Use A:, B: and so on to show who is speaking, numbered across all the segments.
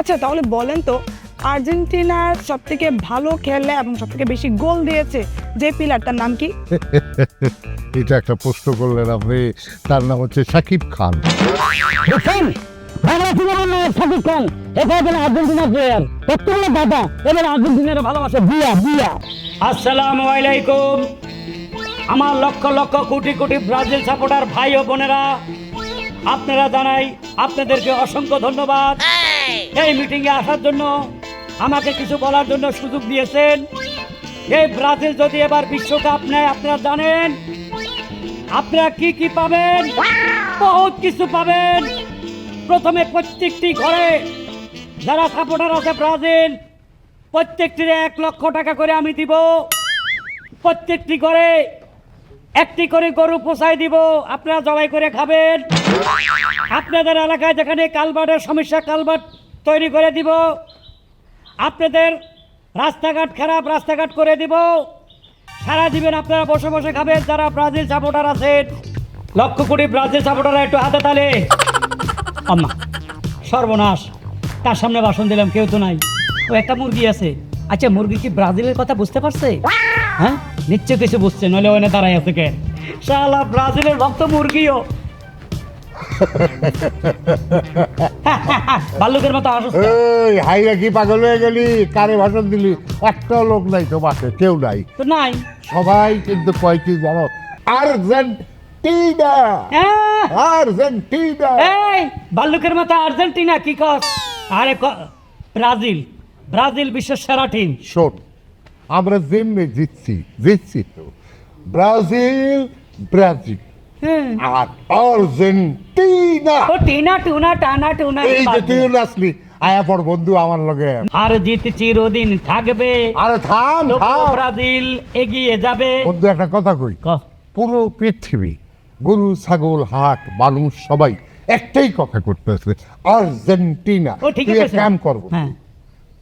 A: আচ্ছা তাহলে বলেন তো আর্জেন্টিনার সব থেকে ভালো খেলে এবং সব থেকে বেশি গোল দিয়েছে যে প্লেয়ারটার নাম কি?
B: এটা একটা প্রশ্ন করলেন আপনি তার নাম হচ্ছে সাকিব খান।
C: দেখেন বাংলাদেশের নাম সাকিব খান এবার যেন আর্জেন্টিনা প্লেয়ার প্রত্যেকটা দাদা এবার আর্জেন্টিনার ভালোবাসে বিয়া বিয়া।
D: আসসালামু আলাইকুম। আমার লক্ষ লক্ষ কোটি কোটি ব্রাজিল সাপোর্টার ভাই ও বোনেরা আপনারা জানাই আপনাদেরকে অসংখ্য ধন্যবাদ। এই মিটিংয়ে আসার জন্য আমাকে কিছু বলার জন্য সুযোগ দিয়েছেন। এই ব্রাজিল যদি এবার বিশ্বকাপ নেয়, আপনারা জানেন? আপনারা কি কি পাবেন? বহুত কিছু পাবেন। প্রথমে প্রত্যেকটি ঘরে যারা সাপোর্টার আছে ব্রাজিল, প্রত্যেকটির এক লক্ষ টাকা করে আমি দিব। প্রত্যেকটি ঘরে একটি করে গরু পোষাই দিব। আপনারা জবাই করে খাবেন। আপনাদের এলাকায় যেখানে কালবাটের সমস্যা কালবাট তৈরি করে দিব। আপনাদের রাস্তাঘাট খারাপ, রাস্তাঘাট করে দিব। সারা দিবেন আপনারা বসে বসে খাবেন, যারা ব্রাজিল সাপোর্টার আছেন। লক্ষ কোটি ব্রাজিল সাপোর্টাররা একটু হাতে তালে। আম্মা, সর্বনাশ। তার সামনে বাসন দিলাম, কেউ তো নাই। ও একটা মুরগি আছে। আচ্ছা মুরগি কি ব্রাজিলের কথা বুঝতে পারছে? হ্যাঁ? নিশ্চয় কিছু বুঝছে, নইলে ওখানে দাঁড়াই আছে কে? শালা, ব্রাজিলের ভক্ত মুরগিও। ভাল্লুকের মতো আসুস
B: এই হাইরা কি পাগল হয়ে গেলি? কারে ভাষণ দিলি? একটাও লোক নাই তো বাসে কেউ নাই।
D: তো নাই।
B: সবাই কিন্তু কয় কি জানো? আর্জেন্টিনা!
D: হ্যাঁ।
B: আর্জেন্টিনা!
D: এই ভাল্লুকের মতো আর্জেন্টিনা কি কস? আরে ক- ব্রাজিল। ব্রাজিল বিশ্বের সেরা টিম
B: শোন আমরা যেমনি জিতছি জিতছি তো। Brazil Brazil. আর আর্জেন্টিনা।
D: ও টিনা টুনা টানা টুনা
B: এই যে তুই নাচলি আয়া পর বন্ধু আমার লগে।
D: আর জিত চিরদিন থাকবে।
B: আরে থাম থাম।
D: ব্রাজিল এগিয়ে যাবে।
B: বন্ধু একটা কথা কই।
D: ক-
B: পুরো পৃথিবী গরু ছাগল হাট মানুষ সবাই একটাই কথা করতেছে আর্জেন্টিনা। তুই এক
D: আছে
B: কাম করব
D: হ্যাঁ।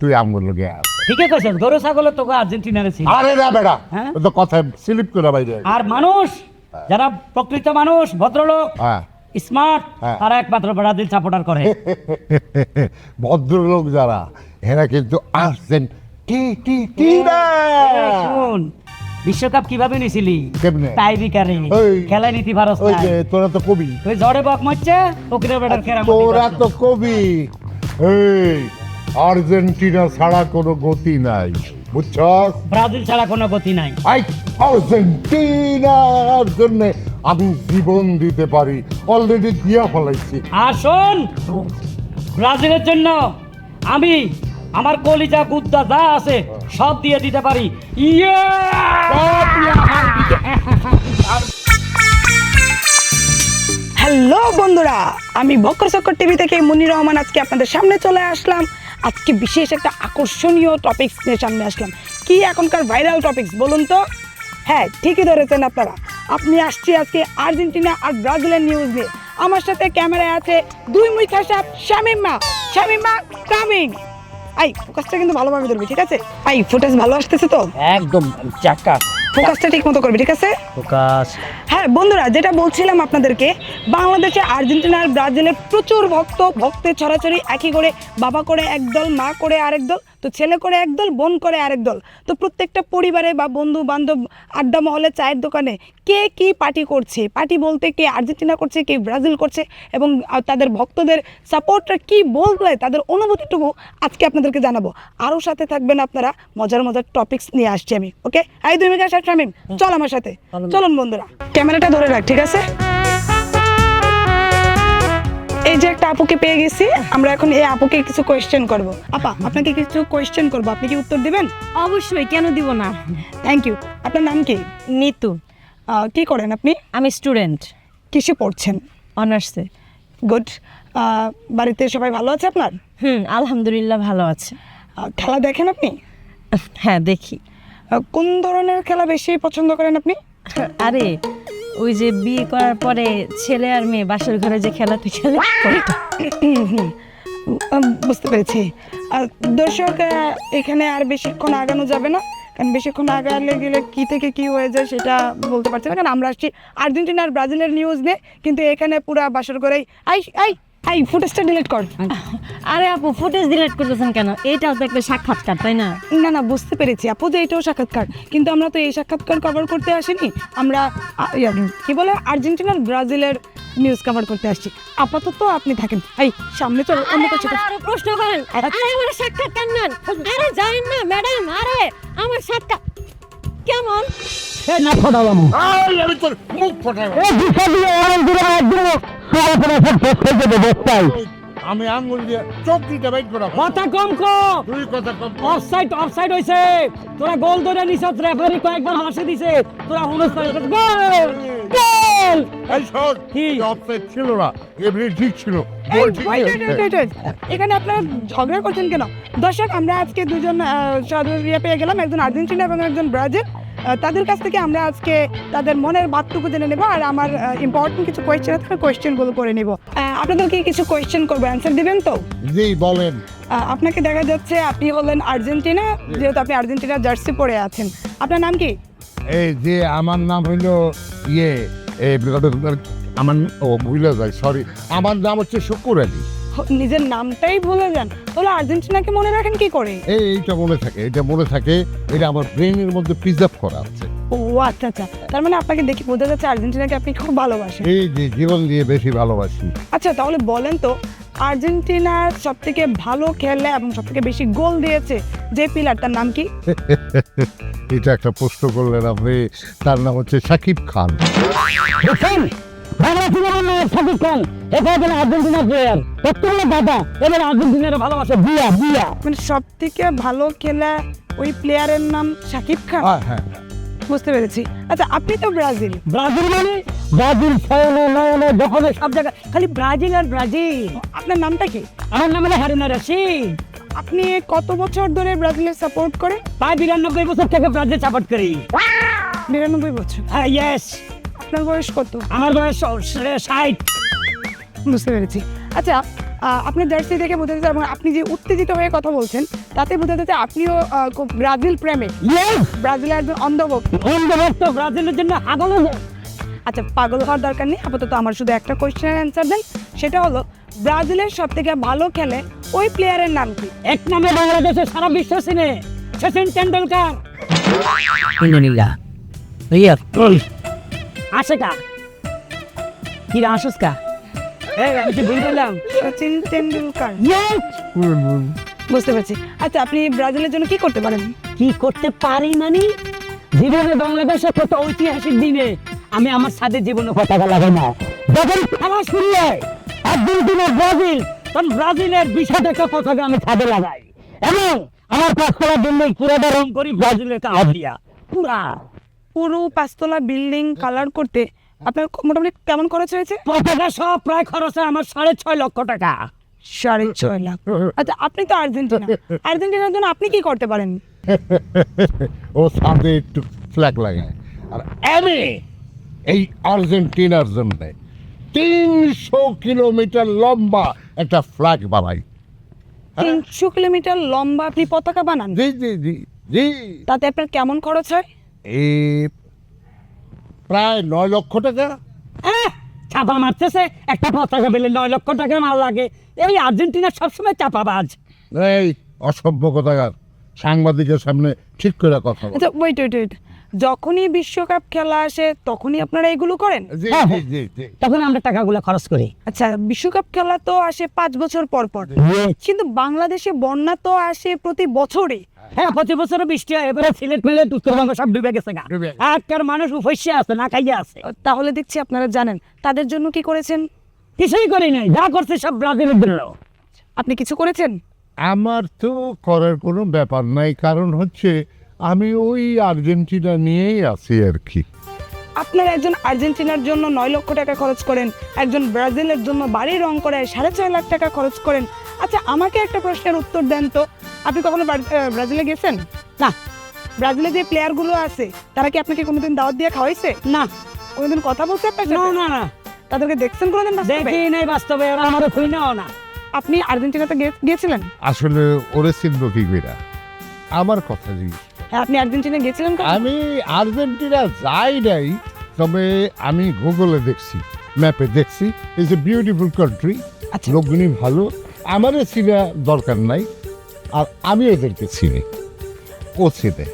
B: তুই আমার লগে আস
D: ঠিক আছে গরু ছাগল তোকে আর্জেন্টিনার
B: আরে না বেড়া
D: হ্যাঁ?
B: তো কথা স্লিপ করে বাইরে
D: আর মানুষ? যারা প্রকৃত মানুষ ভদ্রলোক
B: হ্যাঁ।
D: স্মার্ট
B: হ্যাঁ।
D: তারা একমাত্র ব্রাজিল সাপোর্টার করে।
B: ভদ্রলোক যারা এরা কিন্তু আর্জেন্টিনা
D: শুন বিশ্বকাপ কীভাবে নিছিলি? টাই বিকারে নীতি ভারত
B: ওই যে তোরা তো কবি।
D: ওই ঝড়ে বক মারছে ওকে বেটার খেলা
B: তোরা তো কবি। এই আর্জেন্টিনা ছাড়া কোনো গতি নাই। বুঝছস?
D: ব্রাজিল ছাড়া কোনো গতি নাই।
B: আই আর্জেন্টিনার জন্য আমি জীবন দিতে পারি। অলরেডি দিয়া ফলাইছি।
D: আর শোন ব্রাজিলের জন্য আমি আমার কলিজা গুদ্দা যা আছে সব দিয়ে দিতে পারি। ইয়ে
A: হ্যালো বন্ধুরা আমি বকর চক্কর টিভি থেকে মুনির রহমান আজকে আপনাদের সামনে চলে আসলাম। আজকে বিশেষ একটা আকর্ষণীয় টপিকস নিয়ে সামনে আসলাম। কি এখনকার ভাইরাল টপিকস বলুন তো? হ্যাঁ ঠিকই ধরেছেন আপনারা। আপনি আসছি আজকে আর্জেন্টিনা আর ব্রাজিলের নিউজ নিয়ে। আমার সাথে ক্যামেরায় আছে দুই মুই খাসাব শামিমা শামিমা কামিং আই ফোকাসটা কিন্তু ভালোভাবে ধরবি ঠিক আছে? আই ফুটেজ ভালো আসতেছে তো?
D: একদম চাকা।
A: ফোকাসটা ঠিক মতো করবি ঠিক আছে?
D: ফোকাস
A: হ্যাঁ বন্ধুরা যেটা বলছিলাম আপনাদেরকে বাংলাদেশে আর্জেন্টিনা আর ব্রাজিলের প্রচুর ভক্ত ভক্তের ছড়াছড়ি একই করে বাবা করে একদল মা করে আরেক দল তো ছেলে করে একদল বোন করে আরেক দল। তো প্রত্যেকটা পরিবারে বা বন্ধু বান্ধব আড্ডা মহলে চায়ের দোকানে কে কি পার্টি করছে? পার্টি বলতে কে আর্জেন্টিনা করছে কে ব্রাজিল করছে এবং তাদের ভক্তদের সাপোর্টরা কি বলবে? তাদের অনুভূতিটুকু আজকে আপনাদেরকে জানাব। আরও সাথে থাকবেন আপনারা মজার মজার টপিকস নিয়ে আসছি আমি ওকে এই দুই মিনিট শামিম চল আমার সাথে। চলুন বন্ধুরা। ক্যামেরাটা ধরে রাখ ঠিক আছে? একটা আপুকে পেয়ে গেছি। আমরা এখন এই আপুকে কিছু কোয়েশ্চেন করব। আপা আপনাকে কিছু কোয়েশ্চেন করব। আপনি কি উত্তর দিবেন?
E: অবশ্যই কেন দিব না?
A: থ্যাংক ইউ আপনার নাম কি?
E: নিতু।
A: কি করেন আপনি?
E: আমি স্টুডেন্ট
A: কিসে পড়ছেন?
E: অনার্সে
A: গুড বাড়িতে সবাই ভালো আছে আপনার?
E: হুম আলহামদুলিল্লাহ ভালো আছে।
A: খেলা দেখেন আপনি?
E: হ্যাঁ দেখি।
A: কোন ধরনের খেলা বেশি পছন্দ করেন আপনি?
E: আরে ওই যে বিয়ে করার পরে ছেলে আর মেয়ে বাসর ঘরে যে খেলাতে খেলে
A: বুঝতে পেরেছি। আর দর্শক এখানে আর বেশিক্ষণ আগানো যাবে না। কারণ বেশিক্ষণ আগালে গেলে কি থেকে কি হয়ে যায় সেটা বলতে পারছি না। কারণ আমরা আসছি আর্জেন্টিনা আর ব্রাজিলের নিউজ নিয়ে। কিন্তু এখানে পুরা বাসর করেই আই আই! এই ফুটেজটা ডিলিট কর।
E: আরে আপু ফুটেজ ডিলিট করতেছেন কেন? এইটাও তো একটা সাক্ষাৎকার তাই না?
A: না না বুঝতে পেরেছি। আপু যে এটাও সাক্ষাৎকার। কিন্তু আমরা তো এই সাক্ষাৎকার কভার করতে আসিনি। আমরা কি বলে আর্জেন্টিনার ব্রাজিলের নিউজ কভার করতে আসছি। আপাতত আপনি থাকেন। এই সামনে চলো অন্য কিছু
E: আরে প্রশ্ন করেন। আরে আমার সাক্ষাৎকার নেন আরে যাই না ম্যাডাম আরে আমার সাক্ষাৎ কেমন?
C: এ না ফটালাম
B: এই, আমি তোর মুখ ফটাবো।
C: এ দিশা দিয়ে অনেক দূরে একদম সবাই করে সব শেষ করে দেবে বস্তায়
B: আমি আঙ্গুল দিয়ে চোখ দিতে বাইক করা
D: কথা কম কো।
B: দুই কথা কম
D: অফসাইড অফসাইড হইছে। তোরা গোল ধরে নিছত রেফারি কয়েকবার হাসি দিছে। তোরা হুনস করে গোল! গোল!
B: এই শোন
D: কি?
B: অফসাইড ছিল না। ঠিক ছিল.
A: এখানে আপনারা ঝগড়া করছেন কেন? দর্শক আমরা আজকে দুজন পেয়ে গেলাম। একজন আর্জেন্টিনা এবং একজন ব্রাজিল। তাদের কাছ থেকে আমরা আজকে তাদের মনের বাতটুকু জেনে নেব আর আমার ইম্পর্টেন্ট কিছু কোয়েশ্চেন আছে কোয়েশ্চেনগুলো করে নেব। আহ, আপনাদেরকে কিছু কোয়েশ্চেন করব? অ্যান্সার দিবেন তো?
B: জি বলেন।
A: আপনাকে দেখা যাচ্ছে আপনি হলেন আর্জেন্টিনা যেহেতু আপনি আর্জেন্টিনা জার্সি পরে আছেন। আপনার নাম কি?
B: এই যে আমার নাম হইল ইয়ে আমার ও ভুলে যায় সরি আমার নাম হচ্ছে শুকুর আলী।
A: নিজের নামটাই ভুলে যান তাহলে আর্জেন্টিনাকে মনে রাখেন কি করে?
B: এই এইটা মনে থাকে এটা মনে থাকে এটা আমার ব্রেনের মধ্যে প্রিজার্ভ করা আছে।
A: ও আচ্ছা আচ্ছা তার মানে আপনাকে দেখি বোঝা যাচ্ছে আর্জেন্টিনাকে আপনি খুব ভালোবাসেন।
B: এই যে জীবন দিয়ে বেশি ভালোবাসি।
A: আচ্ছা তাহলে বলেন তো আর্জেন্টিনার সব থেকে ভালো খেলে এবং সব থেকে বেশি গোল দিয়েছে যে প্লেয়ারটার নাম কি?
B: এটা একটা প্রশ্ন করলেন আপনি তার নাম হচ্ছে সাকিব খান।
C: দেখেন বাংলা সিনেমার নায়ক শাকিব খান। এখানে গেলে আর্জেন্টিনা প্লেয়ার প্রত্যেকটা দাদা এবার আর্জেন্টিনার ভালোবাসে বিয়া বিয়া।
A: মানে সব থেকে ভালো খেলা ওই প্লেয়ারের নাম শাকিব খান?
B: হ্যাঁ হ্যাঁ
A: বুঝতে পেরেছি। আচ্ছা আপনি তো ব্রাজিল।
C: ব্রাজিল মানে? ব্রাজিল ছয়নে নয়নে যখন
D: সব জায়গায়। খালি ব্রাজিল আর ব্রাজিল।
A: আপনার নামটা কি?
D: আমার নাম হলো হারুনা রশিদ।
A: আপনি কত বছর ধরে ব্রাজিলের সাপোর্ট করে
D: প্রায় বিরানব্বই বছর থেকে ব্রাজিল সাপোর্ট করি।
A: নিরানব্বই বছর।
D: হ্যাঁ ইয়েস
A: আপনার বয়স কত?
D: আমার বয়স ষাট।
A: বুঝতে পেরেছি। আচ্ছা আপনার জার্সি দেখে বোঝা যাচ্ছে এবং আপনি যে উত্তেজিত হয়ে কথা বলছেন তাতে বোঝা যাচ্ছে আপনিও খুব ব্রাজিল প্রেমে
C: ইয়েস
A: ব্রাজিলের একজন অন্ধভক্ত।
C: অন্ধভক্ত ব্রাজিলের জন্য আগল
A: আচ্ছা পাগল হওয়ার দরকার নেই। আপাতত আমার শুধু একটা কোয়েশ্চেনের অ্যান্সার দেন। সেটা হলো ব্রাজিলের সব থেকে ভালো খেলে ওই প্লেয়ারের নাম কি?
D: এক নামে বাংলাদেশে সারা বিশ্ব সিনে সচিন তেন্ডুলকার। ইন্দ্রনীলা ইয়া আসে কা। কি আসস কা এই আমি কি ভুল বললাম।
A: সচিন টেন্ডুলকার বুঝতে পারছি। আচ্ছা আপনি ব্রাজিলের জন্য কি করতে পারেন?
D: কি করতে পারি মানে? জীবনে বাংলাদেশের কত ঐতিহাসিক দিনে আমি আমার সাথে জীবনে পতাকা লাগাই না। যখন খেলা শুরু হয় আর্জেন্টিনা ব্রাজিল তখন ব্রাজিলের পতাকা আমি ছাদে লাগাই। এবং আমার পাঁচতলার জন্য পুরাটা রং করি ব্রাজিলের কাজ দিয়া। পুরা।
A: পুরো পাঁচতলা বিল্ডিং কালার করতে আপনার মোটামুটি কেমন খরচ হয়েছে
D: পতাকা সব প্রায় খরচ হয় আমার সাড়ে ছয় লক্ষ টাকা।
A: সাড়ে ছয় লাখ। আচ্ছা আপনি তো আর্জেন্টিনা। আর্জেন্টিনার জন্য আপনি কি করতে পারেন?
B: ও সাথে একটু ফ্ল্যাগ লাগায়। আর আমি এই আর্জেন্টিনার জন্য তিনশো কিলোমিটার লম্বা একটা ফ্ল্যাগ বানাই।
A: তিনশো কিলোমিটার লম্বা আপনি পতাকা বানান?
B: জি জি জি জি।
A: তাতে আপনার কেমন খরচ হয়?
B: এই প্রায় নয় লক্ষ টাকা।
D: চাপা মারতেছে। একটা পতাকা পেলে নয় লক্ষ টাকা মাল লাগে। এই আর্জেন্টিনা সবসময় চাপাবাজ।
B: এই অসভ্য কথাকার। সাংবাদিকের সামনে ঠিক করে কথা
A: আচ্ছা ওয়েট ওয়েট ওয়েট যখনই বিশ্বকাপ খেলা আসে তখনই আপনারা এগুলো করেন?
D: হ্যাঁ,
B: জি
D: তখন আমরা টাকাগুলো খরচ করি।
A: আচ্ছা বিশ্বকাপ খেলা তো আসে পাঁচ বছর পর পর। কিন্তু বাংলাদেশে বন্যা তো আসে প্রতি বছরই।
D: হ্যাঁ প্রতি বছর বৃষ্টি হয় এবারে সিলেট মিলেট উত্তরবঙ্গ সব ডুবে গেছে গা।
B: ডুবে
D: মানুষ উপস্যে আছে না খাইয়ে আছে।
A: তাহলে দেখছি আপনারা জানেন তাদের জন্য কি করেছেন?
D: কিছুই করি নাই যা করছে সব ব্রাজিলের জন্য।
A: আপনি কিছু করেছেন?
B: আমার তো করার কোনো ব্যাপার নাই কারণ হচ্ছে আমি ওই আর্জেন্টিনা নিয়েই আছি আর কি।
A: আপনারা একজন আর্জেন্টিনার জন্য নয় লক্ষ টাকা খরচ করেন একজন ব্রাজিলের জন্য বাড়ি রং করে সাড়ে ছয় লাখ টাকা খরচ করেন। আচ্ছা আমাকে একটা প্রশ্নের উত্তর দেন তো। আপনি কখনো ব্রাজিলে গেছেন?
D: না।
A: ব্রাজিলে যে প্লেয়ারগুলো আছে তারা কি আপনাকে কোনোদিন দাওয়াত দিয়ে খাওয়াইছে?
D: না।
A: কোনোদিন কথা বলছে আপনার
D: না না না।
A: তাদেরকে দেখছেন কোনোদিন?
D: দেখি নাই বাস্তবে ওরা আমারও খুই নাও না।
A: আপনি আর্জেন্টিনাতে গে- গিয়েছিলেন?
B: আসলে ওরে চিনব কি কইরা? আমার কথা জিজ্ঞেস
A: হ্যাঁ আপনি আর্জেন্টিনা গেছিলেন?
B: আমি আর্জেন্টিনা যাই নাই তবে আমি গুগলে দেখছি ম্যাপে দেখছি। ইজ এ বিউটিফুল কান্ট্রি
A: আচ্ছা।
B: লোকগুলি ভালো। আমারও চিনা দরকার নাই। আর আমি ওদেরকে চিনি। ও চিনে।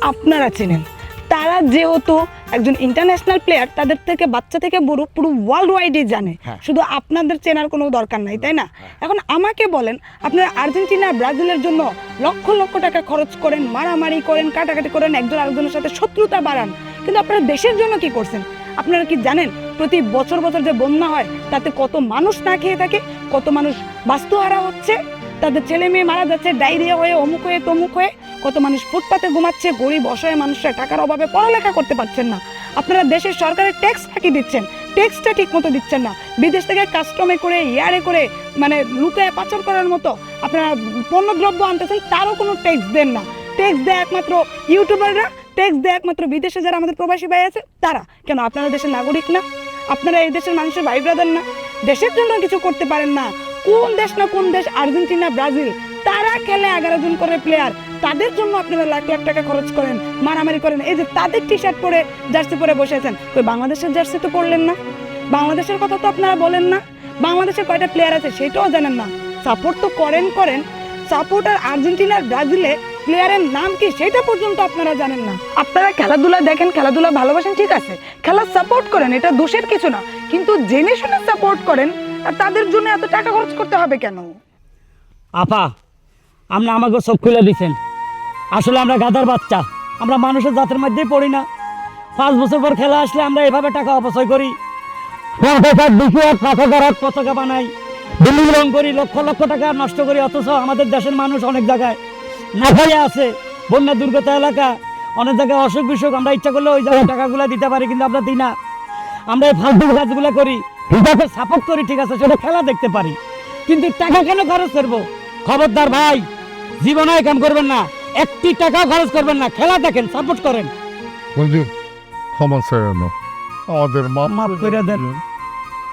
A: আপনারা চেনেন। তারা যেহেতু একজন ইন্টারন্যাশনাল প্লেয়ার তাদের থেকে বাচ্চা থেকে বুড়ো পুরো ওয়ার্ল্ড ওয়াইডই জানে।
B: হ্যাঁ।
A: শুধু আপনাদের চেনার কোনো দরকার নাই তাই না? এখন আমাকে বলেন আপনারা আর্জেন্টিনা ব্রাজিলের জন্য লক্ষ লক্ষ টাকা খরচ করেন মারামারি করেন কাটাকাটি করেন একজন আরেকজনের সাথে শত্রুতা বাড়ান। কিন্তু আপনারা দেশের জন্য কি করছেন? আপনারা কি জানেন প্রতি বছর বছর যে বন্যা হয় তাতে কত মানুষ না খেয়ে থাকে কত মানুষ বাস্তুহারা হচ্ছে? তাদের ছেলে মেয়ে মারা যাচ্ছে, ডায়রিয়া হয়ে, অমুক হয়ে, তমুক হয়ে। কত মানুষ ফুটপাতে ঘুমাচ্ছে, গরিব, অসহায় মানুষরা টাকার অভাবে পড়ালেখা করতে পারছেন না। আপনারা দেশের সরকারের ট্যাক্স ফাঁকি দিচ্ছেন? ট্যাক্সটা ঠিক মতো দিচ্ছেন না। বিদেশ থেকে কাস্টমে করে ইয়ারে করে মানে লুকায় পাচার করার মতো আপনারা পণ্যদ্রব্য আনতেছেন, তারও কোনো ট্যাক্স দেন না। ট্যাক্স দেয় একমাত্র ইউটিউবাররা ট্যাক্স দেয় একমাত্র বিদেশে যারা আমাদের প্রবাসী ভাই আছে, তারা। কেন? আপনারা দেশের নাগরিক না। আপনারা এই দেশের মানুষের ভাই ব্রাদার না। দেশের জন্য কিছু করতে পারেন না। কোন দেশ না কোন দেশ, আর্জেন্টিনা, ব্রাজিল, তারা খেলে এগারো জন করে প্লেয়ার তাদের জন্য আপনারা লাখ লাখ টাকা খরচ করেন, মারামারি করেন। এই যে তাদের টি শার্ট পরে জার্সি পরে বসে আছেন ওই বাংলাদেশের জার্সি তো পরলেন না? বাংলাদেশের কথা তো আপনারা বলেন না। বাংলাদেশের কয়টা প্লেয়ার আছে সেটাও জানেন না। সাপোর্ট তো করেন করেন। সাপোর্ট আর আর্জেন্টিনার ব্রাজিলে প্লেয়ারের নাম কি সেটা পর্যন্ত আপনারা জানেন না। আপনারা খেলাধুলা দেখেন, খেলাধুলা ভালোবাসেন, ঠিক আছে। খেলা সাপোর্ট করেন, এটা দোষের কিছু না। কিন্তু জেনে শুনে সাপোর্ট করেন আর তাদের জন্য এত টাকা খরচ করতে হবে কেন?
D: আপা আপনি আমাকে সব খুলে দিচ্ছেন আসলে আমরা গাধার বাচ্চা। আমরা মানুষের জাতের মধ্যেই পড়ি না। পাঁচ বছর পর খেলা আসলে আমরা এভাবে টাকা অপচয় করি। পতাকা বানাই। বিল্ডিং রং করি, লক্ষ লক্ষ টাকা নষ্ট করি, অথচ আমাদের দেশের মানুষ অনেক জায়গায় না খাইয়ে আছে। বন্যা দুর্গত এলাকা, অনেক জায়গায় অসুখ বিসুখ, আমরা ইচ্ছা করলে ওই জায়গায় টাকাগুলো দিতে পারি, কিন্তু আমরা দিই না। আমরা এই ফালতু কাজগুলো করি। হিসাবে সাপোর্ট করি ঠিক আছে সেটা খেলা দেখতে পারি। কিন্তু টাকা কেন খরচ করব? খবরদার ভাই জীবনে কাম করবেন না। একটি টাকাও খরচ করবেন না। খেলা দেখেন সাপোর্ট করেন।
B: বুঝলি ক্ষমা চাই আমাদের মা
D: মাফ করে দেন।